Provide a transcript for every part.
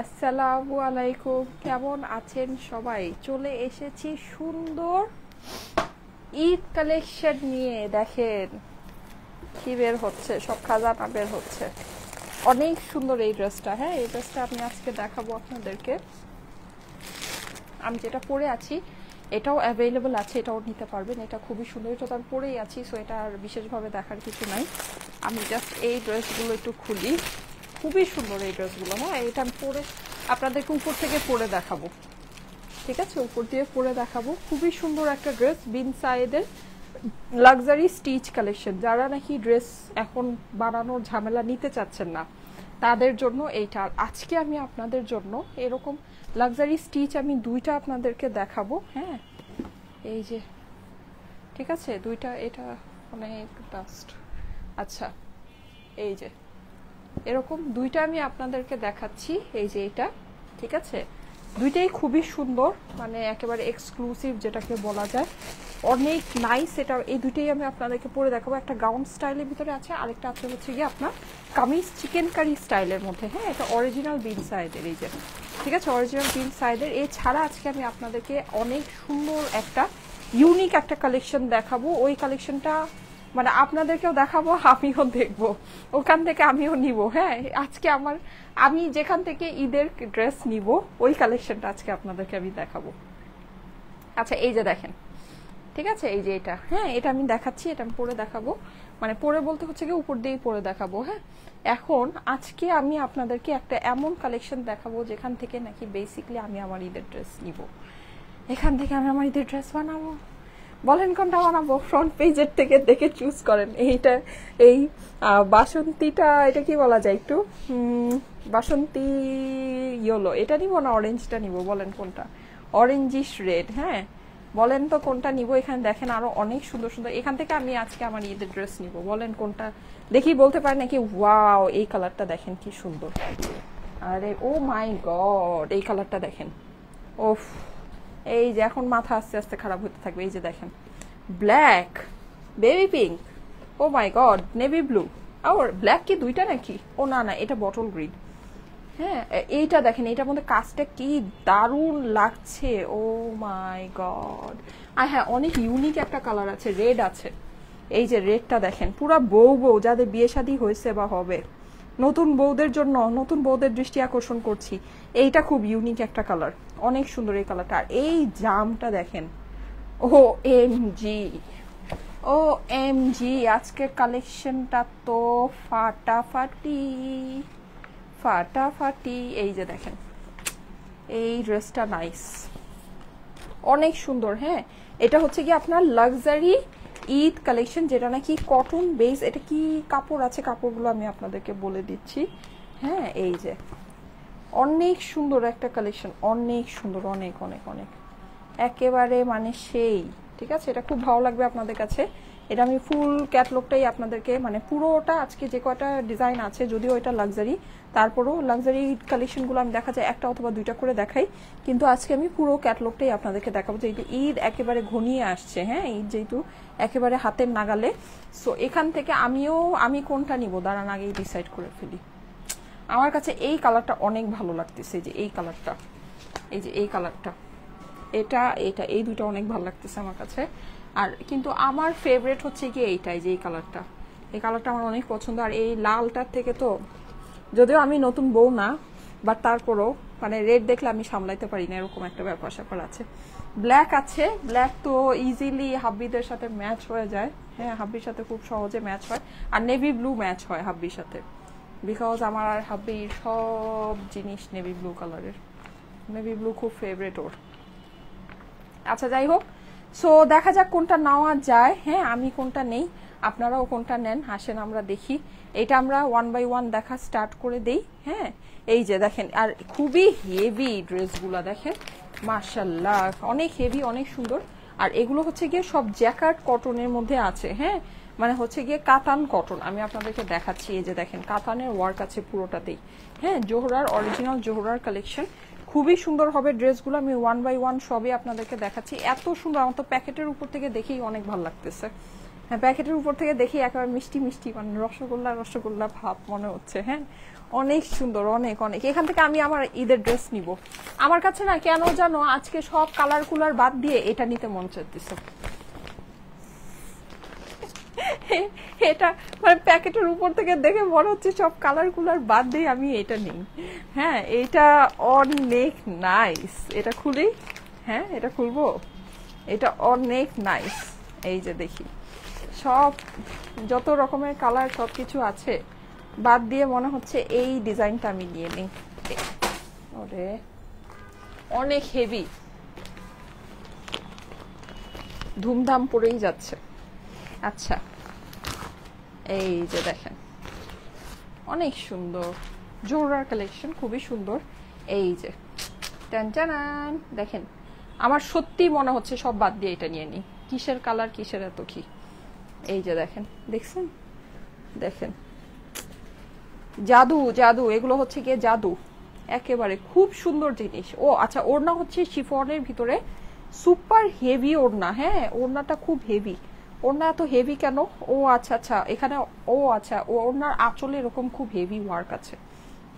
আসসালামু আলাইকুম। কেমন আছেন সবাই? চলে এসেছি সুন্দর ঈদ কালেকশন নিয়ে। দেখেন কি বের হচ্ছে, সব খাজানা বের হচ্ছে। অনেক সুন্দর এই ড্রেসটা। হ্যাঁ এই ড্রেসটা আমি আজকে দেখাবো আপনাদেরকে। আমি যেটা পরে আছি, এটাও অ্যাভেলেবল আছে, এটাও নিতে পারবেন। এটা খুবই সুন্দর। তো আমি পরেই আছি সো এটা আর বিশেষভাবে দেখার কিছু নাই। আমি জাস্ট এই ড্রেসগুলো একটু খুলি। খুবই সুন্দর এই ড্রেসগুলো। হ্যাঁ এটা আমি পরে আপনাদেরকে উপর থেকে পরে দেখাবো। ঠিক আছে? উপর দিয়ে পরে দেখাবো। খুবই সুন্দর একটা ড্রেস, বিন সাইডের লাক্সারি স্টিচ কালেকশন। যারা নাকি ড্রেস এখন বানানোর ঝামেলা নিতে চাচ্ছেন না, তাদের জন্য এইটা। আজকে আমি আপনাদের জন্য এরকম লাক্সারি স্টিচ আমি দুইটা আপনাদেরকে দেখাবো। হ্যাঁ এই যে, ঠিক আছে? দুইটা, এটা অনেক ডাস্ট আচ্ছা এই যে। এরকম দুইটা আমি আপনাদেরকে দেখাচ্ছি, এই যে এটা, ঠিক আছে? দুইটাই খুবই সুন্দর মানে একেবারে এক্সক্লুসিভ যেটাকে বলা যায়। অনেক নাইস এটা এই দুইটাই আমি আপনাদেরকে পরে দেখাবো। একটা গাউন স্টাইলের ভিতরে আছে, আরেকটা আছে হচ্ছে গিয়ে আপনার কামিজ চিকেন কারি স্টাইলের মধ্যে। হ্যাঁ এটা অরিজিনাল বিন সাইডের এই যে। ঠিক আছে অরিজিনাল বিন সাইডের এছাড়া আজকে আমি আপনাদেরকে অনেক সুন্দর একটা ইউনিক একটা কালেকশন দেখাবো। ওই কালেকশনটা মানে আপনাদেরকেও দেখাবো, আমিও দেখব। ওখান থেকে আমিও নিব হ্যাঁ? আজকে আমার, আমি যেখান থেকে ঈদের ড্রেস নিব, ওই কালেকশনটা আজকে আপনাদেরকে আমি দেখাবো। আচ্ছা এই যে দেখেন, ঠিক আছে? এই যে এটা হ্যাঁ? এটা আমি দেখাচ্ছি, এটা আমি পরে দেখাবো। মানে পরে বলতে হচ্ছে কি, উপর দিয়েই পরে দেখাবো হ্যাঁ? এখন আজকে আমি আপনাদেরকে একটা এমন কালেকশন দেখাবো, যেখান থেকে নাকি বেসিকলি আমি আমার ঈদের ড্রেস নিব। এখান থেকে আমি আমার ঈদের ড্রেস বানাবো। বলেন কোনটা বানাবো ফ্রন্ট পেজের থেকে দেখে চুজ করেন। এইটা, এই বাসন্তীটা, এটা কি বলা যায় একটু? বাসন্তী ইয়োলো। এটা নিব না অরেঞ্জটা নিব? বলেন কোনটা? অরেঞ্জিশ রেড হ্যাঁ? বলেন তো কোনটা নিব? এখানে দেখেন আরও অনেক সুন্দর সুন্দর। এখান থেকে আমি আজকে আমার ঈদের ড্রেস নিব। বলেন কোনটা? দেখি, বলতে পারেন নাকি ওয়াও এই কালারটা দেখেন কি সুন্দর। আরে ও মাই গড এই কালারটা দেখেন। ওফ এই যে এখন মাথা আস্তে আস্তে খারাপ হতে থাকবে, এই যে দেখেন। Black baby pink oh my god navy blue R black কি দুইটা নাকি? ও না না, এটা বটল গ্রিন হ্যাঁ এইটা দেখেন, এইটার মধ্যে কাজটা কি দারুণ লাগছে। ও মাই গড আর হ্যাঁ অনেক ইউনিক একটা কালার আছে রেড আছে। এই যে রেডটা দেখেন, পুরা বউ বউ, যাদের বিয়ে শাদী হয়েছে বা হবে। নতুন বউদের জন্য নতুন বউদের দৃষ্টি আকর্ষণ করছি। এইটা খুব ইউনিক একটা কালার অনেক সুন্দর এই কালারটা আর এই জামটা দেখেন। ও এম জি ও এম জি আজকের কালেকশনটা তো ফাটাফাটি। ফাটাফাটি। এই যে দেখেন। এই ড্রেসটা নাইস অনেক সুন্দর হ্যাঁ? এটা হচ্ছে কি আপনার লাক্সারি ঈদ কালেকশন যেটা নাকি কটন বেস এটা কি কাপড় আছে? কাপড়গুলো আমি আপনাদেরকে বলে দিচ্ছি। হ্যাঁ এই যে। অনেক সুন্দর একটা কালেকশন অনেক সুন্দর, অনেক অনেক অনেক। একেবারে মানে সেই, ঠিক আছে? এটা খুব ভালো লাগবে আপনাদের কাছে। এটা আমি ফুল ক্যাটলগটাই আপনাদেরকে মানে পুরোটা আজকে যে কয়টা ডিজাইন আছে, যদিও এটা লাক্সারি তারপরও লাক্সারি কালেকশনগুলো আমি দেখা যায় একটা অথবা দুইটা করে দেখাই। কিন্তু আজকে আমি পুরো ক্যাটলগটাই আপনাদেরকে দেখাবো যেহেতু ঈদ একেবারে ঘনিয়ে আসছে হ্যাঁ? ঈদ যেহেতু একেবারে হাতের নাগালে। সো এখান থেকে আমিও, আমি কোনটা নিব? দাঁড়ান, আগেই ডিসাইড করে ফেলি। আমার কাছে এই কালারটা অনেক ভালো লাগতেছে যে এই কালারটা এই যে এই কালারটা এটা এটা, এই দুটো অনেক ভালো লাগতেছে আমার কাছে। আর কিন্তু আমার ফেভারেট হচ্ছে কি এইটাই যে এই কালারটা এই কালারটা আমার অনেক পছন্দ। আর এই লালটার থেকে তো যদিও আমি নতুন বউ না বাট তারপরও মানে রেড দেখলে আমি সামলাইতে পারি না, এরকম একটা ব্যাপার স্যাপার আছে। ব্ল্যাক আছে ব্ল্যাক তো ইজিলি হাব্বিদের সাথে ম্যাচ হয়ে যায়। হ্যাঁ হাব্বির সাথে খুব সহজে ম্যাচ হয়। আর নেভি ব্লু ম্যাচ হয় হাব্বির সাথে। বিকজ আমার আর হাব্বির সব জিনিস নেভি ব্লু কালারের নেভি ব্লু খুব ফেভারেট ওর। আচ্ছা যাই হোক। সো দেখা যাক কোনটা নেওয়া যায়। হ্যাঁ আমি কোনটা নেই। আপনারাও কোনটা নেন। আসেন, আমরা দেখি। এটা আমরা ওয়ান বাই ওয়ান দেখা স্টার্ট করে দেই হ্যাঁ? এই যে দেখেন, আর খুবই হেভি ড্রেসগুলো দেখেন মার্শাল্লাহ অনেক হেভি অনেক সুন্দর। আর এগুলো হচ্ছে গিয়ে সব জ্যাকার্ড কটনের মধ্যে আছে হ্যাঁ? মানে হচ্ছে গিয়ে কাতান কটন আমি আপনাদেরকে দেখাচ্ছি, এই যে দেখেন, কাতানের ওয়ার্ক আছে পুরোটাতেই হ্যাঁ? জোহরার অরিজিনাল জোহরার কালেকশন খুবই সুন্দর হবে ড্রেসগুলো, আমি ওয়ান বাই ওয়ান সবই আপনাদেরকে দেখাচ্ছি। এত সুন্দর, আমার তো প্যাকেটের উপর থেকে দেখেই অনেক ভালো লাগতেছে। হ্যাঁ প্যাকেটের উপর থেকে দেখি একেবারে মিষ্টি মিষ্টি মানে রসগোল্লা রসগোল্লা ভাব মনে হচ্ছে হ্যাঁ? অনেক সুন্দর, অনেক অনেক। এখান থেকে আমি আমার ঈদের ড্রেস নিব। আমার কাছে না, কেন জানো, আজকে সব কালার কুলার বাদ দিয়ে এটা নিতে মন চাইতেছে। এটা মানে প্যাকেটের উপর থেকে দেখে মনে হচ্ছে সব কালার কুলার বাদ দিয়ে আমি এটা নিই। হ্যাঁ এটা অনেক নাইস এটা খুলি। হ্যাঁ এটা খুলবো। এটা অনেক নাইস এই যে দেখি। সব, যত রকমের কালার সব কিছু আছে, বাদ দিয়ে মনে হচ্ছে এই ডিজাইনটা আমি নিয়ে নিই। ওরে, অনেক হেভি ধুমধাম পড়েই যাচ্ছে। আচ্ছা এই যে দেখেন, অনেক সুন্দর। জোরার কালেকশন খুবই সুন্দর। এই যে, টান দেখেন, আমার সত্যি মনে হচ্ছে সব বাদ দিয়ে এটা নিয়ে নিই। কিসের কালার কিসের এত কি? এই যে দেখেন, দেখছেন? দেখেন। জাদু জাদু, এগুলো হচ্ছে গিয়ে জাদু। একেবারে খুব সুন্দর জিনিস। ও আচ্ছা ওড়না হচ্ছে শিফনের ভিতরে সুপার হেভি ওড়না হ্যাঁ? ওড়নাটা খুব হেভি। ওড়না এত হেভি কেন? ও আচ্ছা আচ্ছা এখানে, ও আচ্ছা ও, ওড়নার আঁচলে এরকম খুব হেভি ওয়ার্ক আছে।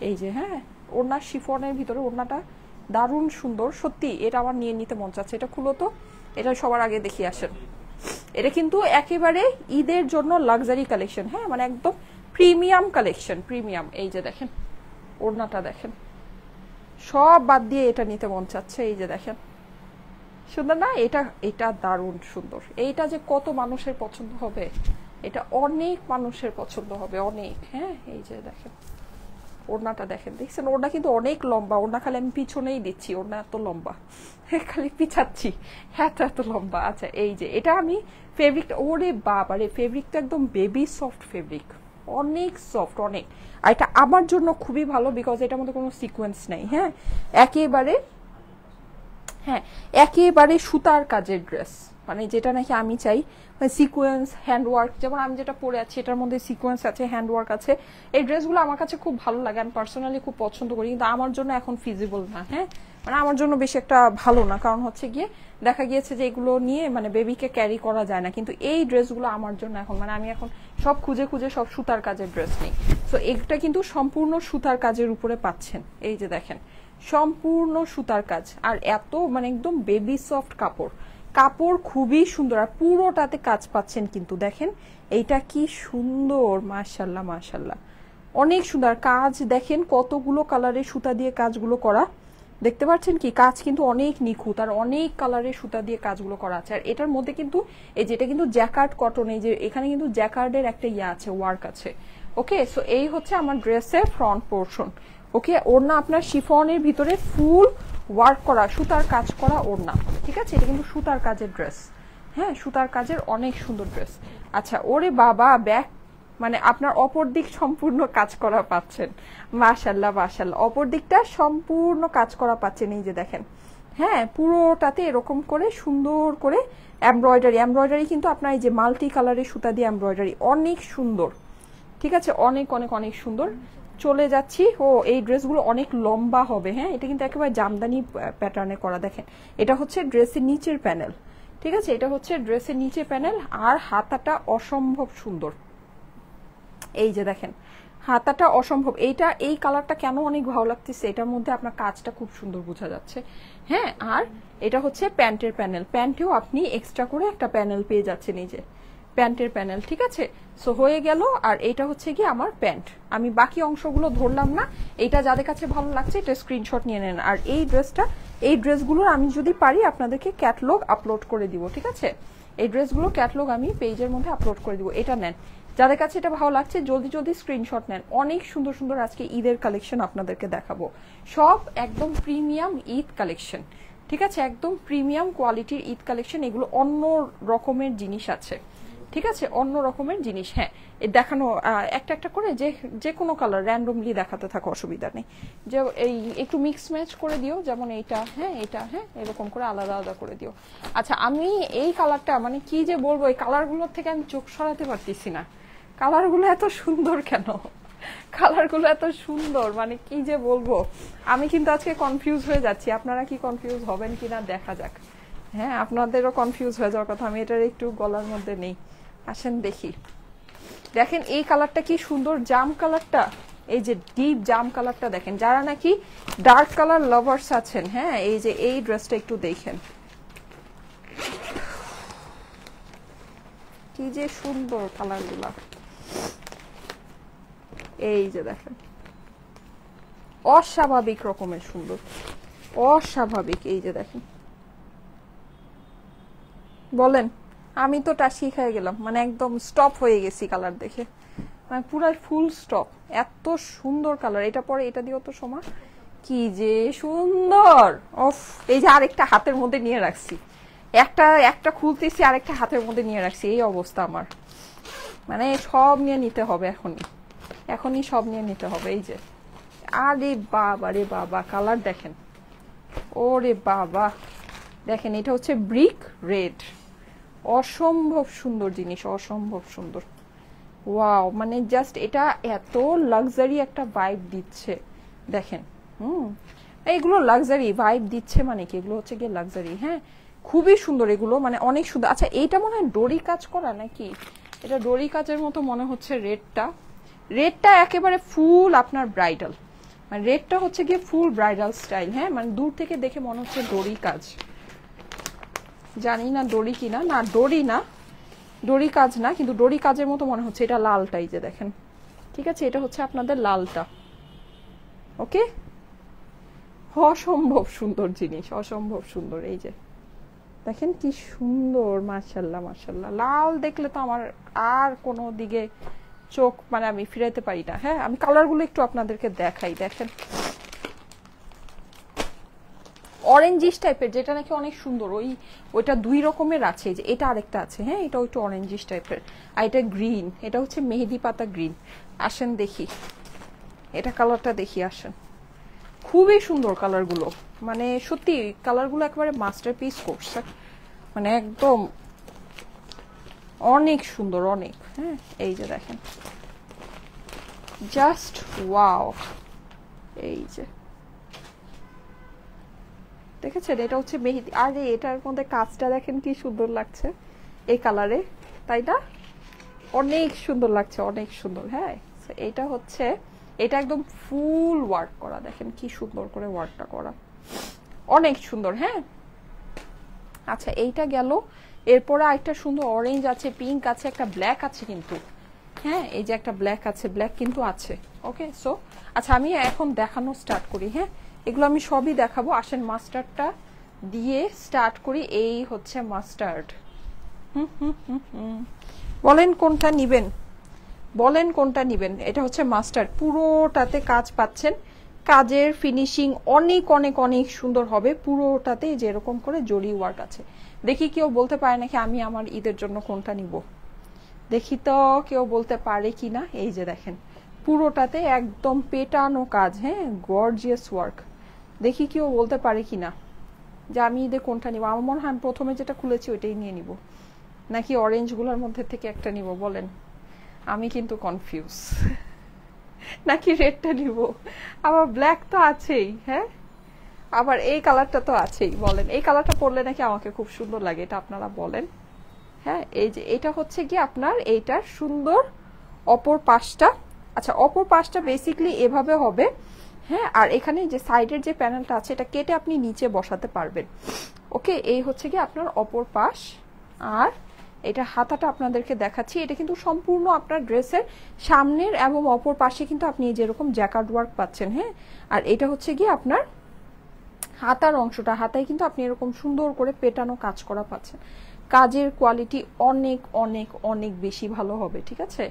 এই যে হ্যাঁ? ওড়নার শিফনের ভিতরে ওড়নাটা দারুণ সুন্দর। সত্যি, এটা আমার নিয়ে নিতে মন চাচ্ছে। এটা খুলো তো। এটা সবার আগে দেখি, আসেন। এটা কিন্তু একেবারে ঈদের জন্য লাক্সারি কালেকশন হ্যাঁ? মানে একদম প্রিমিয়াম কালেকশন প্রিমিয়াম এই যে দেখেন, ওড়নাটা দেখেন। সব বাদ দিয়ে এটা নিতে মন চাচ্ছে, এই যে দেখেন। সুন্দর না? এটা এটা দারুণ সুন্দর। এইটা যে কত মানুষের পছন্দ হবে, এটা অনেক মানুষের পছন্দ হবে, অনেক হ্যাঁ? এই যে দেখেন। ওড়নাটা দেখেন। দেখছেন, ওড়না কিন্তু অনেক লম্বা। ওড়না খালি আমি পিছনেই দিচ্ছি, ওড়না এত লম্বা। খালি পিছাচ্ছি, এত এত লম্বা। আচ্ছা এই যে, এটা আমি ফেব্রিক ওরে বাবা রে ফেব্রিকটা একদম বেবি সফট ফেব্রিক অনেক সফট অনেক। আর এটা আমার জন্য খুবই ভালো বিকজ এটার মধ্যে কোনো সিকোয়েন্স নেই হ্যাঁ? একেবারে হ্যাঁ একেবারে সুতার কাজের ড্রেস মানে যেটা নাকি আমি চাই সিকোয়েন্স হ্যান্ডওয়ার্ক যেমন আমি যেটা পরে আছি, এটার মধ্যে সিকোয়েন্স আছে হ্যান্ডওয়ার্ক আছে। এই ড্রেসগুলো আমার কাছে খুব ভালো লাগে, আমি পার্সোনালি খুব পছন্দ করি, কিন্তু আমার জন্য এখন ফিজিবল না হ্যাঁ? মানে আমার জন্য বেশি একটা ভালো না, কারণ হচ্ছে গিয়ে দেখা গিয়েছে যে এগুলো নিয়ে মানে বেবিকে ক্যারি করা যায় না, কিন্তু এই ড্রেসগুলো আমার জন্য এখন মানে আমি এখন সব খুঁজে খুঁজে সব সুতার কাজের ড্রেস নেই। তো এটা কিন্তু সম্পূর্ণ সুতার কাজের উপরে পাচ্ছেন, এই যে দেখেন। সম্পূর্ণ সুতার কাজ, আর এত মানে একদম বেবি সফট কাপড়। কাপড় খুবই সুন্দর, আর পুরোটাতে কাজ পাচ্ছেন কিন্তু দেখেন, এইটা কি সুন্দর, মাশাল্লাহ মাশাল্লাহ। অনেক সুন্দর কাজ দেখেন কতগুলো কালারের সুতা দিয়ে কাজগুলো করা। দেখতে পাচ্ছেন কি, কাজ কিন্তু অনেক নিখুঁত, আর অনেক কালারের সুতা দিয়ে কাজগুলো করা আছে। আর এটার মধ্যে কিন্তু, এই যেটা কিন্তু জ্যাকার্ড কটন এই যে এখানে কিন্তু জ্যাকার্ডের একটা ইয়ে আছে ওয়ার্ক আছে। ওকে সো এই হচ্ছে আমার ড্রেসের ফ্রন্ট পোর্শন ওকে, ওড়না আপনার শিফনের ভিতরে ফুল ওয়ার্ক করা, সুতার কাজ করা ওড়না, ঠিক আছে? এটা কিন্তু সুতার কাজের ড্রেস হ্যাঁ সুতার কাজের অনেক সুন্দর ড্রেস আচ্ছা ওরে বাবা, ব্যাক মানে আপনার অপর দিক সম্পূর্ণ কাজ করা পাচ্ছেন। মাশাল্লাহ মাশাল্লাহ। অপর দিকটা সম্পূর্ণ কাজ করা পাচ্ছেন, এই যে দেখেন। হ্যাঁ পুরোটাতে এরকম করে সুন্দর করে এমব্রয়ডারি এমব্রয়ডারি কিন্তু আপনার এই যে মাল্টি কালারের সুতা দিয়ে এমব্রয়ডারি অনেক সুন্দর। ঠিক আছে? অনেক অনেক অনেক সুন্দর। চলে যাচ্ছি। ও, এই ড্রেসগুলো অনেক লম্বা হবে হ্যাঁ? এটা কিন্তু একেবারে জামদানি প্যাটার্নে করা, দেখেন। এটা হচ্ছে ড্রেসের নিচের প্যানেল ঠিক আছে? এটা হচ্ছে ড্রেসের নিচে প্যানেল আর হাতাটা অসম্ভব সুন্দর। এই যে দেখেন, হাতাটা অসম্ভব। এইটা, এই কালারটা কেন অনেক ভালো লাগতেছে? এটার মধ্যে আপনার কাজটা খুব সুন্দর বোঝা যাচ্ছে হ্যাঁ? আর এটা হচ্ছে প্যান্টের প্যানেল প্যান্টেও আপনি এক্সট্রা করে একটা প্যানেল পেয়ে যাচ্ছেন এই যে। প্যান্টের প্যানেল, ঠিক আছে? সো হয়ে গেল, আর এটা হচ্ছে কি আমার প্যান্ট। আমি বাকি অংশগুলো ধরলাম না, এটা যাদের কাছে ভালো লাগছে, এটা স্ক্রিনশট নিয়ে নেন। আর এই ড্রেসটা, এই ড্রেসগুলোর আমি যদি পারি, আপনাদেরকে ক্যাটলগ আপলোড করে দিব, ঠিক আছে? এই ড্রেসগুলো ক্যাটলগ আমি পেজের মধ্যে আপলোড করে দিব, এটা নেন। যাদের কাছে এটা ভালো লাগছে, জলদি জলদি স্ক্রিনশট নেন। অনেক সুন্দর সুন্দর আজকে ঈদের কালেকশন আপনাদেরকে দেখাবো। সব একদম প্রিমিয়াম ঈদ কালেকশন ঠিক আছে? একদম প্রিমিয়াম কোয়ালিটির ঈদ কালেকশন এগুলো অন্য রকমের জিনিস আছে। ঠিক আছে? অন্য রকমের জিনিস হ্যাঁ। দেখানো একটা একটা করে যে যে কোনো কালার র্যান্ডমলি দেখাতে থাকো, অসুবিধা নেই। যে, এই একটু মিক্স ম্যাচ করে দিও, যেমন এইটা হ্যাঁ এটা হ্যাঁ এরকম করে আলাদা আলাদা করে দিও। আচ্ছা আমি এই কালারটা মানে কি যে বলব, এই কালারগুলোর থেকে আমি চোখ সরাতে পারতেছি না। কালারগুলো এত সুন্দর কেন? কালারগুলো এত সুন্দর মানে কি যে বলব? আমি কিন্তু আজকে কনফিউজ হয়ে যাচ্ছি। আপনারা কি কনফিউজ হবেন কিনা দেখা যাক। হ্যাঁ আপনাদেরও কনফিউজ হয়ে যাওয়ার কথা, আমি এটার একটু গলার মধ্যে নেই। আসেন দেখি। দেখেন এই কালারটা কি সুন্দর জাম কালারটা? এই যে ডিপ জাম কালারটা দেখেন। যারা নাকি ডার্ক কালার লাভার্স আছেন হ্যাঁ এই যে এই ড্রেসটা একটু দেখেন। কি যে সুন্দর কালারগুলা। এই যে দেখেন। অস্বাভাবিক রকমের সুন্দর। অস্বাভাবিক, এই যে দেখেন। বলেন। আমি তো টাসি খেয়ে গেলাম। মানে একদম স্টপ হয়ে গেছি কালার দেখে। মানে পুরো ফুল স্টপ এত সুন্দর কালার এটা পরে এটা দিও তো সময় কি যে সুন্দর! অফ এই যে আরেকটা হাতের মধ্যে নিয়ে রাখছি। একটা একটা খুলতেছি, আরেকটা হাতের মধ্যে নিয়ে রাখছি। এই অবস্থা আমার। মানে সব নিয়ে নিতে হবে এখনই। এখনই সব নিয়ে নিতে হবে। এই যে। আরে বাবা রে বাবা কালার দেখেন। ওরে বাবা। দেখেন, এটা হচ্ছে ব্রিক রেড অসম্ভব সুন্দর জিনিস, অসম্ভব সুন্দর। ওয়াও মানে জাস্ট এটা এত লাক্সারি একটা ভাইব দিচ্ছে। দেখেন, হুম? এইগুলো লাক্সারি ভাইব দিচ্ছে মানে কি? এগুলো হচ্ছে গিয়ে লাক্সারি হ্যাঁ? খুবই সুন্দর এগুলো মানে অনেক সুন্দর। আচ্ছা এইটা মনে হয় ডোরি কাজ করা নাকি? এটা ডোরি কাজের মতো মনে হচ্ছে রেডটা। রেডটা একেবারে ফুল আপনার ব্রাইডাল মানে রেডটা হচ্ছে গিয়ে ফুল ব্রাইডাল স্টাইল হ্যাঁ? মানে দূর থেকে দেখে মনে হচ্ছে ডোরি কাজ। জানি না দড়ি কিনা। না, দড়ি না। দড়ি কাজ না, কিন্তু দড়ি কাজের মতো মনে হচ্ছে। এটা লালটাই যে দেখেন। ঠিক আছে, এটা হচ্ছে আপনাদের লালটা। ওকে? অসম্ভব সুন্দর জিনিস, অসম্ভব সুন্দর এই যে। দেখেন কি সুন্দর মার্শাল্লাহ মার্শাল্লাহ লাল দেখলে তো আমার আর কোনো দিকে চোখ মানে আমি ফিরাইতে পারি না। হ্যাঁ আমি কালারগুলো একটু আপনাদেরকে দেখাই। দেখেন। অরেঞ্জিস টাইপের যেটা নাকি অনেক সুন্দর, ওই, ওইটা দুই রকমের আছে, যে এটা আরেকটা আছে হ্যাঁ এটা একটু অরেঞ্জিস টাইপের আর এটা গ্রিন এটা হচ্ছে মেহেদি পাতা গ্রিন আসেন দেখি, এটা কালারটা দেখি, আসেন, খুবই সুন্দর কালারগুলো মানে সত্যি কালারগুলো একেবারে মাস্টার পিস করছে মানে একদম অনেক সুন্দর, অনেক হ্যাঁ এই যে দেখেন জাস্ট ওয়াও এই যে দেখেছেন? এটা হচ্ছে মেহেদি। আরে, এটার মধ্যে কাজটা দেখেন কি সুন্দর লাগছে। এই কালারে, তাই না? অনেক সুন্দর লাগছে, অনেক সুন্দর হ্যাঁ? এটা হচ্ছে, এটা একদম ফুল ওয়ার্ক করা। দেখেন কি সুন্দর করে ওয়ার্কটা করা। অনেক সুন্দর হ্যাঁ? আচ্ছা এইটা গেল। এরপরে আরেকটা সুন্দর অরেঞ্জ আছে পিঙ্ক আছে, একটা ব্ল্যাক আছে কিন্তু। হ্যাঁ এই যে একটা ব্ল্যাক আছে ব্ল্যাক কিন্তু আছে। ওকে সো আচ্ছা আমি এখন দেখানো স্টার্ট করি হ্যাঁ? এগুলো আমি সবই দেখাবো। আসেন মাস্টার্ডটা দিয়ে স্টার্ট করি। এই হচ্ছে মাস্টার্ড। হুম হুম বলেন কোনটা নিবেন? বলেন কোনটা নিবেন? এটা হচ্ছে মাস্টার্ড। পুরোটাতে কাজ পাচ্ছেন। কাজের ফিনিশিং অনেক অনেক অনেক সুন্দর হবে। পুরোটাতে যেরকম করে জরি ওয়ার্ক আছে। দেখি কেউ বলতে পারে নাকি আমি আমার ঈদের জন্য কোনটা নিব? দেখি তো কেউ বলতে পারে কি না এই যে দেখেন, পুরোটাতে একদম পেটানো কাজ হ্যাঁ? গর্জিয়াস ওয়ার্ক দেখি কেউ বলতে পারে কি না যে আমি ঈদে কোনটা নিব। আমার মনে হয় আমি প্রথমে যেটা খুলেছি ওইটাই নিয়ে নিব। নাকি অরেঞ্জগুলোর মধ্যে থেকে একটা নিব, বলেন। আমি কিন্তু কনফিউজ নাকি রেডটা নিব? আবার ব্ল্যাক তো আছেই হ্যাঁ? আবার এই কালারটা তো আছেই, বলেন। এই কালারটা পরলে নাকি আমাকে খুব সুন্দর লাগে, এটা আপনারা বলেন। হ্যাঁ এই যে, এটা হচ্ছে কি আপনার এইটার সুন্দর অপর পাশটা। আচ্ছা অপর পাশটা বেসিকলি এভাবে হবে। হ্যাঁ আর এখানে যে সাইডের যে প্যানেলটা আছে, এটা কেটে আপনি নিচে বসাতে পারবেন। ওকে, এই হচ্ছে কি আপনার অপর পাশ। আর এটা হাতাটা আপনাদেরকে দেখাচ্ছি। এটা কিন্তু সম্পূর্ণ আপনার ড্রেসের সামনের এবং অপর পাশে কিন্তু আপনি যেরকম জ্যাকার্ড ওয়ার্ক পাচ্ছেন হ্যাঁ? আর এটা হচ্ছে গিয়ে আপনার হাতার অংশটা। হাতায় কিন্তু আপনি এরকম সুন্দর করে পেটানো কাজ করা পাচ্ছেন। কাজের কোয়ালিটি অনেক অনেক অনেক বেশি ভালো হবে, ঠিক আছে?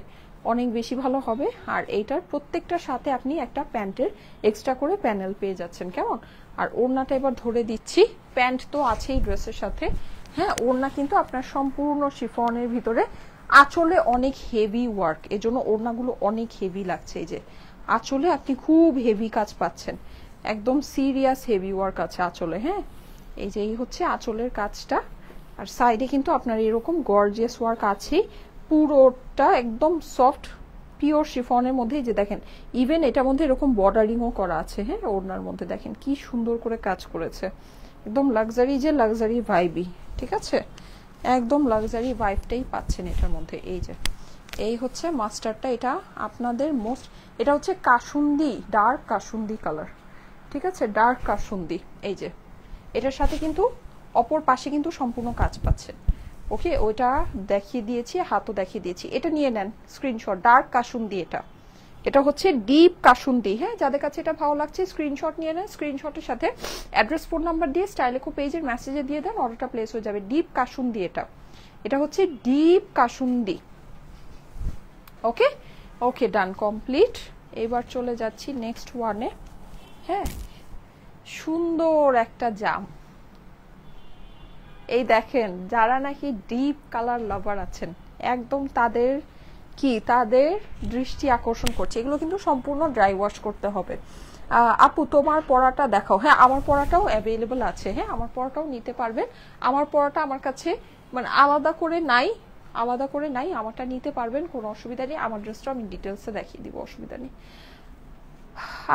অনেক বেশি ভালো হবে। আর এইটার প্রত্যেকটার সাথে আপনি একটা প্যান্টের এক্সট্রা করে প্যানেল পেয়ে যাচ্ছেন, কেমন? আর ওড়নাটা এবার ধরে দিচ্ছি। প্যান্ট তো আছেই ড্রেসের সাথে। হ্যাঁ ওড়না কিন্তু আপনার সম্পূর্ণ শিফনের ভিতরে। আঁচলে অনেক হেভি ওয়ার্ক এজন্য ওড়নাগুলো অনেক হেভি লাগছে। এই যে, আঁচলে আপনি খুব হেভি কাজ পাচ্ছেন। একদম সিরিয়াস হেভি ওয়ার্ক আছে আঁচলে হ্যাঁ? এই যে, এই হচ্ছে আঁচলের কাজটা। আর সাইডে কিন্তু আপনার এরকম গর্জিয়াস ওয়ার্ক আছেই। পুরোটা একদম সফট পিওর শিফনের মধ্যেই যে দেখেন ইভেন এটার মধ্যে এরকম বর্ডারিংও করা আছে হ্যাঁ ওড়নার মধ্যে দেখেন কি সুন্দর করে কাজ করেছে। একদম লাক্সারি যে লাক্সারি ভাইবি ঠিক আছে? একদম লাক্সারি ভাইবটাই পাচ্ছেন এটার মধ্যে, এই যে। এই হচ্ছে মাস্টারটা, এটা আপনাদের মোস্ট এটা হচ্ছে কাসুন্দি ডার্ক কাসুন্দি কালার ঠিক আছে? ডার্ক কাসুন্দি, এই যে। এটার সাথে কিন্তু অপর পাশে কিন্তু সম্পূর্ণ কাজ পাচ্ছে। ওকে ওইটা দেখিয়ে দিয়েছি, হাতও দেখিয়ে দিয়েছি। এটা নিয়ে নেন স্ক্রিনশট ডার্ক কাসুন্দি এটা। এটা হচ্ছে ডিপ কাসুন্দি হ্যাঁ যাদের কাছে এটা ভালো লাগছে স্ক্রিনশট নিয়ে নেন স্ক্রিনশটের সাথে অ্যাড্রেস ফোন নাম্বার দিয়ে স্টাইলেকো পেজের মেসেজে দিয়ে দেন অর্ডারটা প্লেস হয়ে যাবে ডিপ কাসুন্দি এটা। এটা হচ্ছে ডিপ কাসুন্দি ওকে? ওকে ডান কমপ্লিট এবার চলে যাচ্ছি নেক্সট ওয়ানে হ্যাঁ সুন্দর একটা জাম। এই দেখেন, যারা নাকি ডিপ কালার লাভার আছেন, একদম তাদের কি, তাদের দৃষ্টি আকর্ষণ করছে। এগুলো কিন্তু সম্পূর্ণ ড্রাই ওয়াশ করতে হবে। আপু, তোমার পড়াটা দেখাও। হ্যাঁ আমার পড়াটাও অ্যাভেলেবল আছে। হ্যাঁ আমার পড়াটাও নিতে পারবেন। আমার পড়াটা আমার কাছে মানে আলাদা করে নাই, আলাদা করে নাই, আমারটা নিতে পারবেন, কোনো অসুবিধা নেই। আমার ড্রেসটা আমি ডিটেলসে দেখিয়ে দিব, অসুবিধা নেই।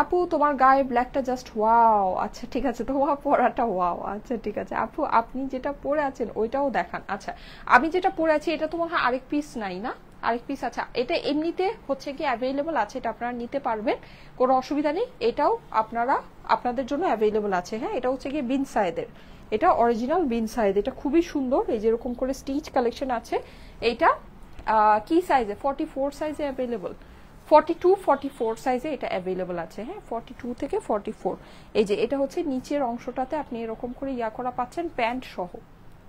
আপু, তোমার গায়ে ব্ল্যাকটা জাস্ট ওয়াও আচ্ছা ঠিক আছে, তোমার পরাটা ওয়াও আচ্ছা ঠিক আছে। আপু, আপনি যেটা পরে আছেন, ওইটাও দেখান। আচ্ছা আমি যেটা পরে আছি, এটা তোমার আরেক পিস নাই না? আরেক পিস আচ্ছা এটা এমনিতে হচ্ছে কি অ্যাভেলেবল আছে, এটা আপনারা নিতে পারবেন। কোনো অসুবিধা নেই, এটাও আপনারা, আপনাদের জন্য অ্যাভেলেবল আছে হ্যাঁ? এটা হচ্ছে গিয়ে বিন সাইদের এটা অরিজিনাল বিন সাইজ এটা খুবই সুন্দর, এই যেরকম করে স্টিচ কালেকশন আছে। এটা কি সাইজে ফর্টি ফোর সাইজে available forty two forty four সাইজে এটা অ্যাভেলেবল আছে হ্যাঁ? ফর্টি টু থেকে ফর্টি ফোর এই যে, এটা হচ্ছে নিচের অংশটাতে আপনি এরকম করে ইয়া করা পাচ্ছেন প্যান্ট সহ।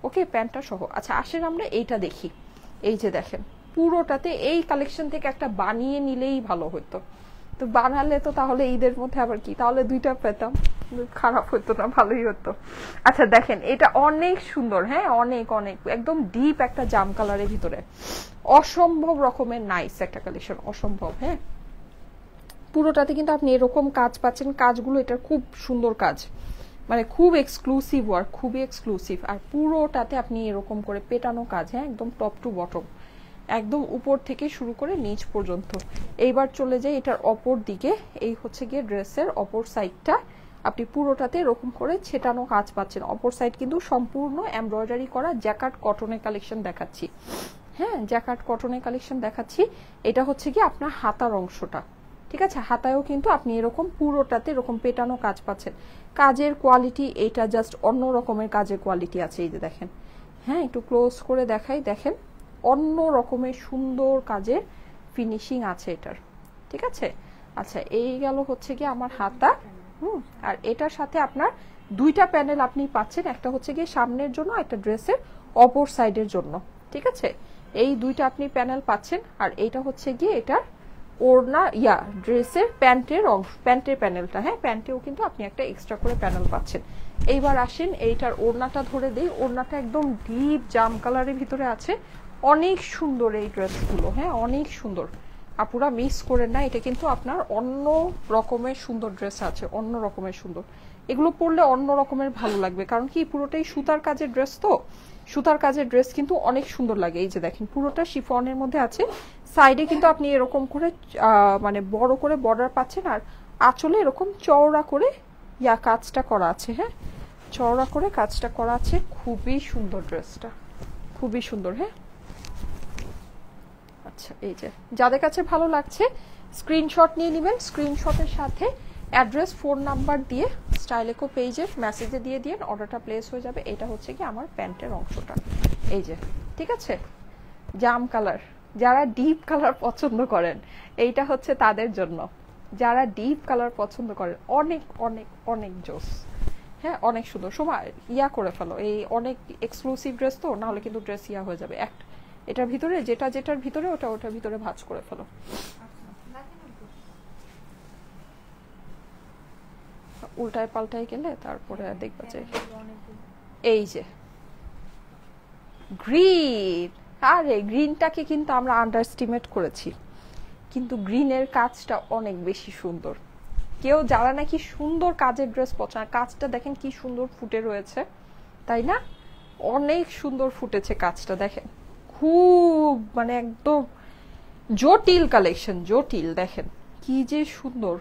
ওকে? প্যান্টটা সহ। আচ্ছা আসেন আমরা এইটা দেখি। এই যে দেখেন, পুরোটাতে এই কালেকশন থেকে একটা বানিয়ে নিলেই ভালো হতো। তো বানালে তো তাহলে ঈদের মধ্যে আবার কি? তাহলে দুইটা পেতাম। খারাপ হতো না, ভালোই হতো। আচ্ছা দেখেন, এটা অনেক সুন্দর হ্যাঁ? অনেক অনেক, একদম ডিপ একটা জাম কালারের ভিতরে। অসম্ভব রকমের নাইস একটা কালেকশন অসম্ভব হ্যাঁ? পুরোটাতে কিন্তু আপনি এরকম কাজ পাচ্ছেন। কাজগুলো এটার খুব সুন্দর কাজ। মানে খুব এক্সক্লুসিভ ওয়ার্ক খুবই এক্সক্লুসিভ আর পুরোটাতে আপনি এরকম করে পেটানো কাজ হ্যাঁ? একদম টপ টু বটম একদম উপর থেকে শুরু করে নিচ পর্যন্ত। এইবার চলে যাই এটার অপর দিকে। এই হচ্ছে গিয়ে ড্রেসের অপর সাইডটা। আপনি পুরোটাতে এরকম করে ছেটানো কাজ পাচ্ছেন। অপর সাইড কিন্তু সম্পূর্ণ এমব্রয়ডারি করা জ্যাকাট কটনের কালেকশন দেখাচ্ছি। হ্যাঁ জ্যাকাট কটনের কালেকশন দেখাচ্ছি। এটা হচ্ছে কি আপনার হাতার অংশটা। ঠিক আছে? হাতায়ও কিন্তু আপনি এরকম পুরোটাতে এরকম পেটানো কাজ পাচ্ছেন। কাজের কোয়ালিটি এটা জাস্ট অন্য রকমের কাজের কোয়ালিটি আছে। এই যে দেখেন। হ্যাঁ একটু ক্লোজ করে দেখাই। দেখেন। অন্য রকমের সুন্দর কাজের ফিনিশিং আছে এটার। ঠিক আছে? আচ্ছা এই গেল হচ্ছে কি আমার হাতা। হুম, আর এটার সাথে আপনার দুইটা প্যানেল আপনি পাচ্ছেন। একটা হচ্ছে গিয়ে সামনের জন্য, একটা ড্রেসের অপর সাইডের জন্য। ঠিক আছে? এই দুইটা আপনি প্যানেল পাচ্ছেন, আর এইটা হচ্ছে গিয়ে এটার ওড়না, ইয়া, ড্রেসের প্যান্টের প্যান্টের প্যানেলটা হ্যাঁ প্যান্টেও কিন্তু আপনি একটা এক্সট্রা করে প্যানেল পাচ্ছেন। এইবার আসেন, এইটার ওড়নাটা ধরে দেই। ওড়নাটা একদম ডিপ জাম কালারের ভিতরে আছে। অনেক সুন্দর এই ড্রেসগুলো হ্যাঁ অনেক সুন্দর। আপুরা মিস করেন না, এটা কিন্তু আপনার অন্য রকমের সুন্দর ড্রেস আছে, অন্য রকমের সুন্দর। এগুলো পরলে অন্য রকমের ভালো লাগবে, কারণ কি, পুরোটাই সুতার কাজের ড্রেস তো? সুতার কাজের ড্রেস কিন্তু অনেক সুন্দর লাগে, এই যে দেখেন, পুরোটা শিফনের মধ্যে আছে। সাইডে কিন্তু আপনি এরকম করে মানে বড় করে বর্ডার পাচ্ছেন, আর আঁচলে এরকম চওড়া করে ইয়া কাজটা করা আছে হ্যাঁ? চওড়া করে কাজটা করা আছে, খুবই সুন্দর ড্রেসটা, খুবই সুন্দর হ্যাঁ? আচ্ছা এই যে। যাদের কাছে ভালো লাগছে স্ক্রিনশট নিয়ে নেবেন। স্ক্রিনশটের সাথে অ্যাড্রেস ফোন নাম্বার দিয়ে স্টাইলেকো পেজে মেসেজে দিয়ে দিয়ে অর্ডারটা প্লেস হয়ে যাবে। এটা হচ্ছে কি আমার প্যান্টের অংশটা। এই যে, ঠিক আছে? জাম কালার যারা ডিপ কালার পছন্দ করেন, এইটা হচ্ছে তাদের জন্য। যারা ডিপ কালার পছন্দ করেন, অনেক অনেক অনেক জোস। হ্যাঁ অনেক সুন্দর। সময় ইয়া করে ফেলো। এই অনেক এক্সক্লুসিভ ড্রেস তো, নাহলে কিন্তু ড্রেস ইয়া হয়ে যাবে। একটা এটার ভিতরে, যেটা যেটার ভিতরে, ওটা ওটার ভিতরে ভাজ করে ফেলো। উল্টায় পাল্টায় গেলে তারপরে দেখবা যে এই যে, গ্রিন। আরে, গ্রিনটাকে কিন্তু আমরা আন্ডারস্টিমেট করেছি। কিন্তু গ্রিনের কাজটা অনেক বেশি সুন্দর। কেউ যারা নাকি সুন্দর কাজের ড্রেস পছন্দ, কাজটা দেখেন কি সুন্দর ফুটে রয়েছে, তাই না? অনেক সুন্দর ফুটেছে কাজটা, দেখেন। খুব মানে একদম জটিল কালেকশন জটিল, দেখেন। কি যে সুন্দর।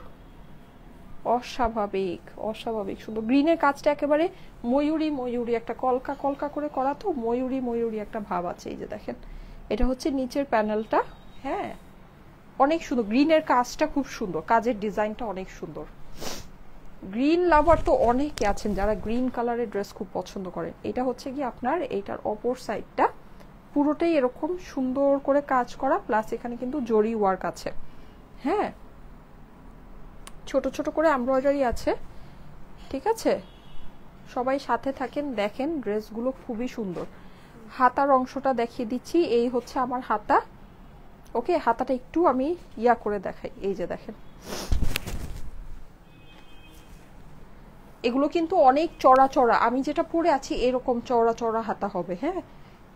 অস্বাভাবিক অস্বাভাবিক সুন্দর। গ্রিনের কাজটা একেবারে ময়ূরী ময়ূরী একটা কলকা কলকা করে করা তো, ময়ূরী ময়ূরী একটা ভাব আছে, এই যে দেখেন। এটা হচ্ছে নিচের প্যানেলটা হ্যাঁ। অনেক সুন্দর। গ্রিনের কাজটা খুব সুন্দর। কাজের ডিজাইনটা অনেক সুন্দর। গ্রিন লাভার তো অনেকে আছেন যারা গ্রিন কালারের ড্রেস খুব পছন্দ করেন। এটা হচ্ছে কি আপনার এইটার অপর সাইডটা পুরোটাই এরকম সুন্দর করে কাজ করা প্লাস এখানে কিন্তু জরি ওয়ার্ক আছে। হ্যাঁ? ছোট ছোট করে এমব্রয়ডারি আছে, ঠিক আছে? সবাই সাথে থাকেন, দেখেন ড্রেসগুলো খুবই সুন্দর। হাতার অংশটা দেখিয়ে দিচ্ছি, এই হচ্ছে আমার হাতা। ওকে হাতাটা একটু আমি ইয়া করে দেখাই, এই যে দেখেন। এগুলো কিন্তু অনেক চড়া চড়া, আমি যেটা পরে আছি এরকম চড়া চড়া হাতা হবে হ্যাঁ?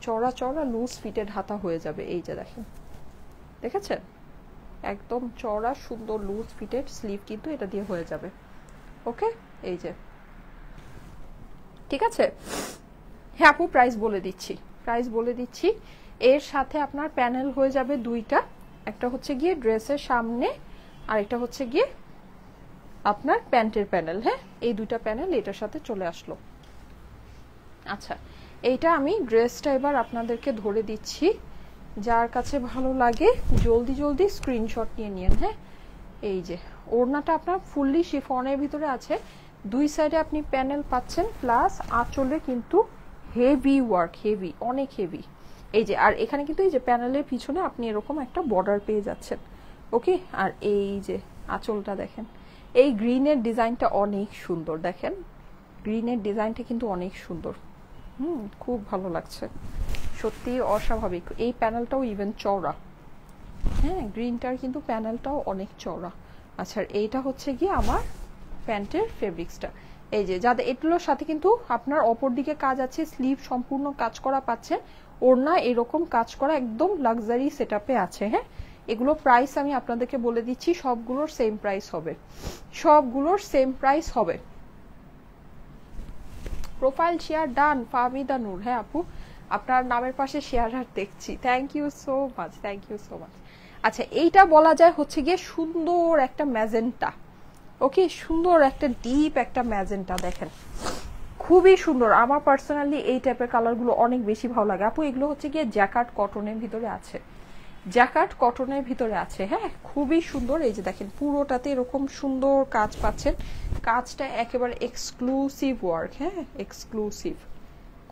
চড়া চড়া লুজ ফিটেড হাতা হয়ে যাবে, এই যে দেখেন। দেখেছেন? একদম চড়া সুন্দর লুজ ফিটেড স্লিভ কিন্তু এটা দিয়ে হয়ে যাবে। ওকে এই যে। ঠিক আছে? হ্যাঁ আপু প্রাইস বলে দিচ্ছি। প্রাইস বলে দিচ্ছি। এর সাথে আপনার প্যানেল হয়ে যাবে দুইটা। একটা হচ্ছে গিয়ে ড্রেসের সামনে, আর একটা হচ্ছে গিয়ে আপনার প্যান্টের প্যানেল হ্যাঁ? এই দুইটা প্যানেল এটার সাথে চলে আসলো। আচ্ছা এইটা আমি ড্রেসটা এবার আপনাদেরকে ধরে দিচ্ছি। যার কাছে ভালো লাগে, জলদি জলদি স্ক্রিনশট নিয়ে নিন হ্যাঁ? এই যে, ওড়নাটা আপনার ফুললি শিফনের ভিতরে আছে। দুই সাইডে আপনি প্যানেল পাচ্ছেন প্লাস আঁচলে কিন্তু হেভি ওয়ার্ক হেভি অনেক হেভি এই যে, আর এখানে কিন্তু এই যে প্যানেলের পিছনে আপনি এরকম একটা বর্ডার পেয়ে যাচ্ছেন, ওকে? আর এই যে আঁচলটা দেখেন, এই গ্রিনের ডিজাইনটা অনেক সুন্দর, দেখেন? গ্রিনের ডিজাইনটা কিন্তু অনেক সুন্দর। হুম, খুব ভালো লাগছে। সত্যি অস্বাভাবিক। এই প্যানেলটাও ইভেন চওড়া। হ্যাঁ গ্রিনটার কিন্তু প্যানেলটাও অনেক চওড়া। আচ্ছা এইটা হচ্ছে গিয়ে আমার প্যান্টের ফেব্রিক্সটা এই যে, যাদের এগুলোর সাথে কিন্তু আপনার অপর দিকে কাজ আছে স্লিভ সম্পূর্ণ কাজ করা পাচ্ছেন ওড়না এরকম কাজ করা একদম লাক্সারি সেট আছে হ্যাঁ? এগুলো প্রাইস আমি আপনাদেরকে বলে দিচ্ছি, সবগুলোর সেম প্রাইস হবে। সবগুলোর সেম প্রাইস হবে। Profile share done Fahmida Noor হ্যাঁ আপু, আপনার নামের পাশে শেয়ার আর দেখছি। Thank you so much thank you so much আচ্ছা এইটা বলা যায় হচ্ছে গিয়ে সুন্দর একটা ম্যাজেন্টা। ওকে, সুন্দর একটা ডিপ একটা ম্যাজেন্টা, দেখেন। খুবই সুন্দর। আমার পার্সোনালি এই টাইপের কালারগুলো অনেক বেশি ভালো লাগে। আপু, এগুলো হচ্ছে গিয়ে জ্যাকার্ড কটনের ভিতরে আছে। জ্যাকার্ড কটনের ভিতরে আছে। হ্যাঁ খুবই সুন্দর। এই যে দেখেন, পুরোটাতে এরকম সুন্দর কাজ পাচ্ছেন। কাজটা একেবারে এক্সক্লুসিভ ওয়ার্ক হ্যাঁ এক্সক্লুসিভ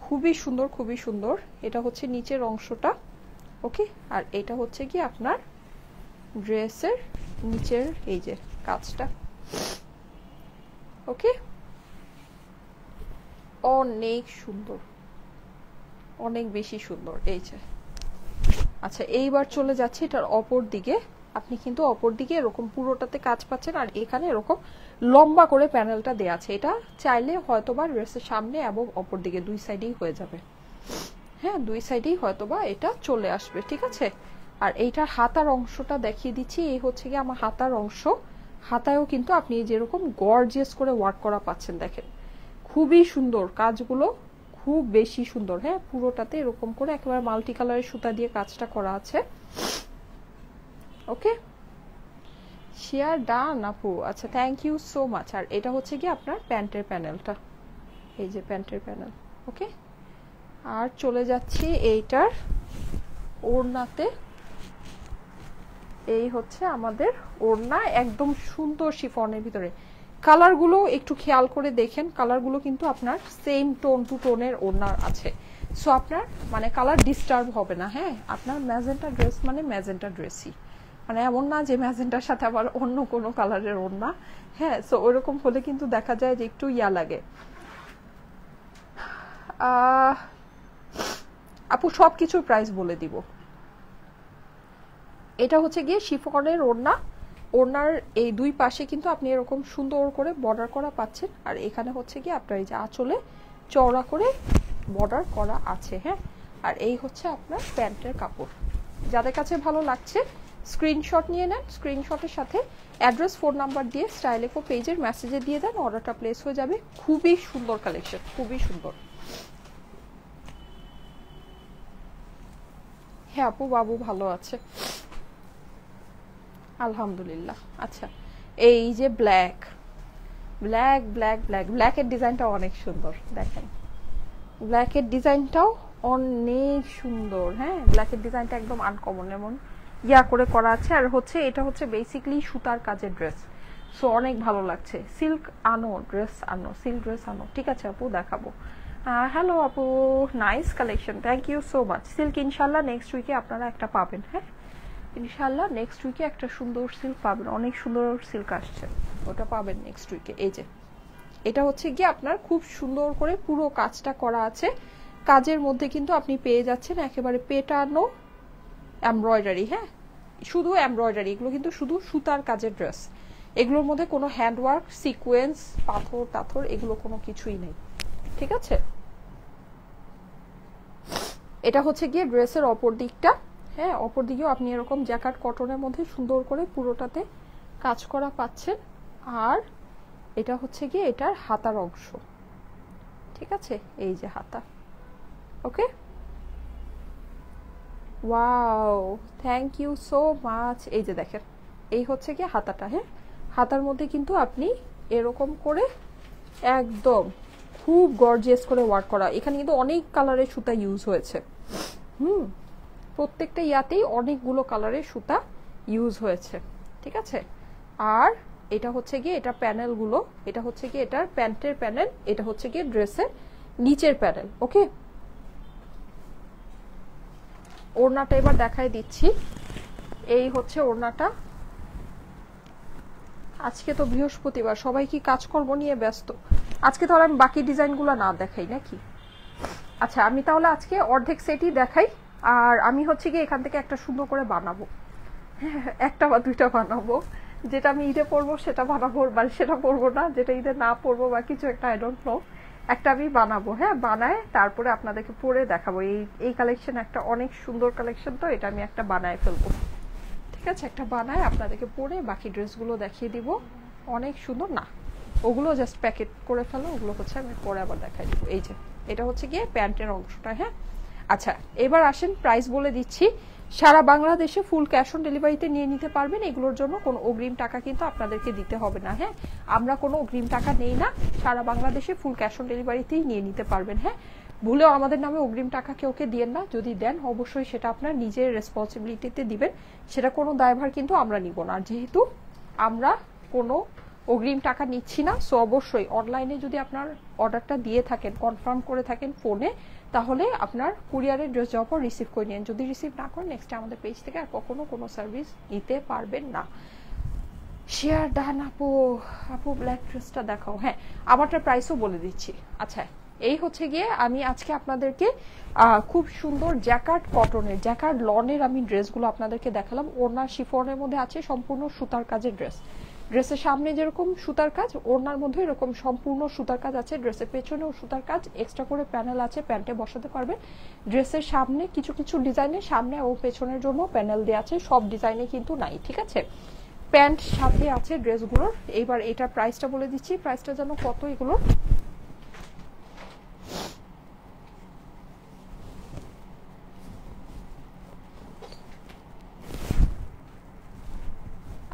খুবই সুন্দর খুবই সুন্দর। এটা হচ্ছে নিচের অংশটা ওকে আর এটা হচ্ছে কি আপনার ড্রেসের নিচের এই যে কাজটা ওকে অনেক সুন্দর, অনেক বেশি সুন্দর। এই যে আচ্ছা এইবার চলে যাচ্ছে এটার অপর দিকে। আপনি কিন্তু অপর দিকে এরকম পুরোটাতে কাজ পাচ্ছেন আর এখানে এরকম লম্বা করে প্যানেলটা দেয়া আছে। এটা চাইলে হয়তোবা ড্রেসের সামনে এবং অপর দিকে দুই সাইডেই হয়ে যাবে। হ্যাঁ দুই সাইডেই হয়তোবা এটা চলে আসবে, ঠিক আছে? আর এইটার হাতার অংশটা দেখিয়ে দিচ্ছি। এই হচ্ছে কি আমার হাতার অংশ। হাতায়ও কিন্তু আপনি যেরকম গর্জিয়াস করে ওয়ার্ক করা পাচ্ছেন, দেখেন। খুবই সুন্দর কাজগুলো। খুব বেশি সুন্দর। হ্যাঁ পুরোটাতে এরকম করে একেবারে মাল্টি কালারের সুতা দিয়ে কাজটা করা আছে। ওকে শেয়ার ডান আপু। আচ্ছা থ্যাংক ইউ সো মাচ আর এটা হচ্ছে কি আপনার প্যান্টের প্যানেলটা। এই যে প্যান্টের প্যানেল। ওকে আর চলে যাচ্ছি এইটার ওড়নাতে। এই হচ্ছে আমাদের ওড়না একদম সুন্দর শিফনের ভিতরে। কালারগুলো একটু খেয়াল করে দেখেন। কালারগুলো কিন্তু আপনার সেম টোন টু টোনের ওড়নার আছে। সো আপনার মানে কালার ডিস্টার্ব হবে না হ্যাঁ? আপনার ম্যাজেন্টা ড্রেস মানে ম্যাজেন্টা ড্রেসই মানে এমন না যে ম্যাজেন্টার সাথে আবার অন্য কোনো কালারের ওড়না হ্যাঁ? সো ওইরকম হলে কিন্তু দেখা যায় যে একটু ইয়া লাগে। আপু সব কিছুর প্রাইস বলে দিব। এটা হচ্ছে গিয়ে শিফনের ওড়না। ওড়নার এই দুই পাশে কিন্তু আপনি এরকম সুন্দর করে বর্ডার করা পাচ্ছেন। আর এখানে হচ্ছে গিয়ে আপনার এই যে আঁচলে চওড়া করে বর্ডার করা আছে হ্যাঁ? আর এই হচ্ছে আপনার প্যান্টের কাপড়। যাদের কাছে ভালো লাগছে স্ক্রিনশট নিয়ে নেন। স্ক্রিনশটের সাথে অ্যাড্রেস ফোন নাম্বার দিয়ে স্টাইলেকো পেজের মেসেজে দিয়ে দেন। অর্ডারটা প্লেস হয়ে যাবে। খুবই সুন্দর কালেকশন খুবই সুন্দর। হ্যাঁ আপু, বাবু ভালো আছে। আলহামদুলিল্লাহ। আচ্ছা এই যে ব্ল্যাক ব্ল্যাক ব্ল্যাক ব্ল্যাক ব্ল্যাকের ডিজাইনটা অনেক সুন্দর, দেখেন। ব্ল্যাকের ডিজাইনটাও অনেক সুন্দর হ্যাঁ? ব্ল্যাকের ডিজাইনটা একদম আনকমন এমন ইয়া করে করা আছে, আর হচ্ছে এটা হচ্ছে বেসিকলি সুতার কাজের ড্রেস সো অনেক ভালো লাগছে। সিল্ক আনো ড্রেস আনো সিল্ক ড্রেস আনো। ঠিক আছে আপু, দেখাবো। হ্যালো আপু nice collection thank you so much silk ইনশাল্লাহ নেক্সট উইকে আপনারা একটা পাবেন হ্যাঁ? ইনশাল্লাহ নেক্সট উইকে একটা সুন্দর সিল্ক পাবেন। অনেক সুন্দর সিল্ক আসছে। ওটা পাবেন নেক্সট উইকে এই যে, এটা হচ্ছে গিয়ে আপনার খুব সুন্দর করে পুরো কাজটা করা আছে। কাজের মধ্যে কিন্তু আপনি পেয়ে যাচ্ছেন একেবারে পেটানো এমব্রয়ডারি হ্যাঁ? শুধু এমব্রয়ডারি এগুলো কিন্তু শুধু সুতার কাজের ড্রেস এগুলোর মধ্যে কোনো হ্যান্ডওয়ার্ক সিকোয়েন্স পাথর টাথর এগুলো কোনো কিছুই নেই। ঠিক আছে? এটা হচ্ছে গিয়ে ড্রেসের অপর দিকটা। হ্যাঁ অপর দিকেও আপনি এরকম জ্যাকাট কটনের মধ্যে সুন্দর করে পুরোটাতে কাজ করা পাচ্ছেন। আর এটা হচ্ছে গিয়ে এটার হাতার অংশ। ঠিক আছে? এই যে হাতা। Okay? Wow! Thank you so much. এই যে দেখেন, এই হচ্ছে গিয়ে হাতাটা হ্যাঁ? হাতার মধ্যে কিন্তু আপনি এরকম করে একদম খুব গর্জিয়াস করে ওয়ার্ক করা। এখানে কিন্তু অনেক কালারের সুতা ইউজ হয়েছে। হুম? প্রত্যেকটা ইয়াতেই অনেকগুলো কালারের সুতা ইউজ হয়েছে, ঠিক আছে? আর এটা হচ্ছে গিয়ে এটা প্যানেলগুলো, এটা হচ্ছে গিয়ে এটার প্যান্টের প্যানেল, এটা হচ্ছে গিয়ে ড্রেসের নিচের প্যানেল, ওকে? ওড়নাটা এবার দেখাই দিচ্ছি। এই হচ্ছে ওড়নাটা। আজকে তো বৃহস্পতিবার, সবাই কি কাজকর্ম নিয়ে ব্যস্ত? আজকে তাহলে আমি বাকি ডিজাইনগুলো না দেখাই নাকি? আচ্ছা আমি তাহলে আজকে অর্ধেক সেটই দেখাই। আর আমি হচ্ছে গিয়ে এখান থেকে একটা সুন্দর করে বানাবো। একটা বা দুইটা বানাবো। যেটা আমি ঈদে পরবো, সেটা বানাবো বা সেটা পরবো না। যেটা ঈদে না পরবো বা কিছু একটা আই ডোন্ট নো একটা আমি বানাবো হ্যাঁ? বানায় তারপরে আপনাদেরকে পরে দেখাবো। এই এই কালেকশন একটা অনেক সুন্দর কালেকশন তো, এটা আমি একটা বানায় ফেলব। ঠিক আছে? একটা বানায় আপনাদেরকে পরে বাকি ড্রেসগুলো দেখিয়ে দিব। অনেক সুন্দর। না, ওগুলো জাস্ট প্যাকেট করে ফেলো। ওগুলো হচ্ছে আমি পরে আবার দেখাই দিব। এই যে, এটা হচ্ছে গিয়ে প্যান্টের অংশটা হ্যাঁ? আচ্ছা এবার আসেন প্রাইস বলে দিচ্ছি। সারা বাংলাদেশে ফুল ক্যাশ অন ডেলিভারিতে নিয়ে নিতে পারবেন। এগুলোর জন্য কোনো অগ্রিম টাকা কিন্তু আপনাদেরকে দিতে হবে না হ্যাঁ? আমরা কোনো অগ্রিম টাকা নেই না, সারা বাংলাদেশে ফুল ক্যাশ অন ডেলিভারিতেই নিয়ে নিতে পারবেন হ্যাঁ? ভুলেও আমাদের নামে অগ্রিম টাকা কেউ কে দিয়েন না। যদি দেন, অবশ্যই সেটা আপনার নিজের রেসপন্সিবিলিটিতে দিবেন। সেটা কোনো দায়ভার কিন্তু আমরা নিব না। যেহেতু আমরা কোনো অগ্রিম টাকা নিচ্ছি না সো অবশ্যই অনলাইনে যদি আপনার অর্ডারটা দিয়ে থাকেন কনফার্ম করে থাকেন ফোনে তাহলে আপনার কুরিয়ারের পর রিসিভ করে নিন। যদি রিসিভ না করেন নেক্সট আমাদের পেজ থেকে আর কখনো কোনো সার্ভিস নিতে পারবেন না। শেয়ার ডান আপু আপু ব্ল্যাক ড্রেসটা দেখাও। হ্যাঁ আমারটার প্রাইসও বলে দিচ্ছি। আচ্ছা এই হচ্ছে গিয়ে আমি আজকে আপনাদেরকে খুব সুন্দর জ্যাকার্ড কটনের জ্যাকার্ড লনের আমি ড্রেসগুলো আপনাদেরকে দেখালাম। ওনার শিফনের মধ্যে আছে সম্পূর্ণ সুতার কাজের ড্রেস ড্রেসের সামনে যেরকম সুতার কাজ, ওড়নার মধ্যে এরকম সম্পূর্ণ সুতার কাজ আছে। ড্রেসের পেছনেও সুতার কাজ এক্সট্রা করে প্যানেল আছে প্যান্টে বসাতে পারবে ড্রেসের সামনে কিছু কিছু ডিজাইনের সামনে ও পেছনের জন্য প্যানেল দেওয়া আছে, সব ডিজাইনে কিন্তু নাই, ঠিক আছে? প্যান্ট সাথে আছে ড্রেসগুলোর, এইবার এটার প্রাইসটা বলে দিচ্ছি প্রাইসটা যেন কত এগুলো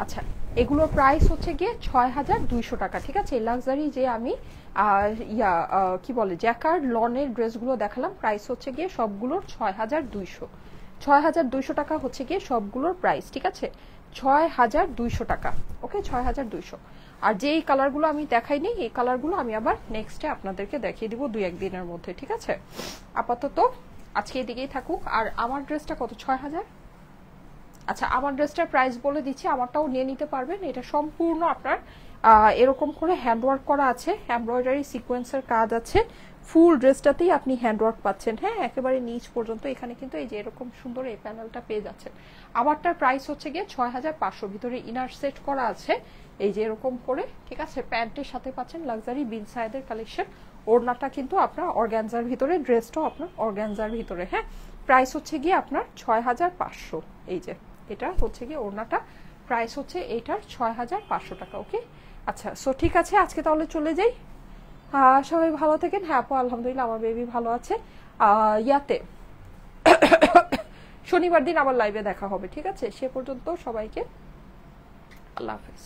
আচ্ছা এগুলোর প্রাইস হচ্ছে গিয়ে ছয় হাজার দুইশো টাকা, ঠিক আছে? লাক্সারি যে আমি ইয়া কি বলে জ্যাকার লনের ড্রেসগুলো দেখালাম প্রাইস হচ্ছে গিয়ে সবগুলোর ছয় হাজার দুইশো। ছয় হাজার দুইশো টাকা হচ্ছে গিয়ে সবগুলোর প্রাইস ঠিক আছে? ছয় হাজার দুইশো টাকা, ওকে? ছয় হাজার দুইশো। আর যে এই কালারগুলো আমি দেখাইনি এই কালারগুলো আমি আবার নেক্সটে আপনাদেরকে দেখিয়ে দিব দুই, একদিনের মধ্যে, ঠিক আছে? আপাতত আজকে এদিকেই থাকুক। আর আমার ড্রেসটা কত? ছয় হাজার আচ্ছা আমার ড্রেসটার প্রাইস বলে দিচ্ছি, আমারটাও নিয়ে নিতে পারবেন। এটা সম্পূর্ণ আপনার এরকম করে হ্যান্ডওয়ার্ক করা আছে এমব্রয়ডারি সিকোয়েন্সের কাজ আছে। ফুল ড্রেসটাতেই আপনি হ্যান্ডওয়ার্ক পাচ্ছেন। হ্যাঁ একেবারে নিচ পর্যন্ত। এখানে কিন্তু এই যে এরকম সুন্দর এই প্যানেলটা পেয়ে যাচ্ছেন। আমারটার প্রাইস হচ্ছে গিয়ে ছয় হাজার পাঁচশো ভিতরে ইনার সেট করা আছে। এই যে এরকম করে, ঠিক আছে? প্যান্টের সাথে পাচ্ছেন লাক্সারি বিন সাইদের কালেকশন ওড়নাটা কিন্তু আপনার অর্গ্যানজার ভিতরে ড্রেসটাও আপনার অর্গ্যানজার ভিতরে। হ্যাঁ প্রাইস হচ্ছে গিয়ে আপনার ছয় হাজার পাঁচশো। এই যে এটা হচ্ছে গিয়ে ওড়নাটা। প্রাইস হচ্ছে এটার ছয় হাজার পাঁচশো টাকা ওকে আচ্ছা সো ঠিক আছে, আজকে তাহলে চলে যাই। সবাই ভালো থাকেন। হ্যাঁ আপু, আলহামদুলিল্লাহ, আমার বেবি ভালো আছে। ইয়াতে। শনিবার দিন আমার লাইভে দেখা হবে, ঠিক আছে? সে পর্যন্ত সবাইকে আল্লাহ হাফেজ।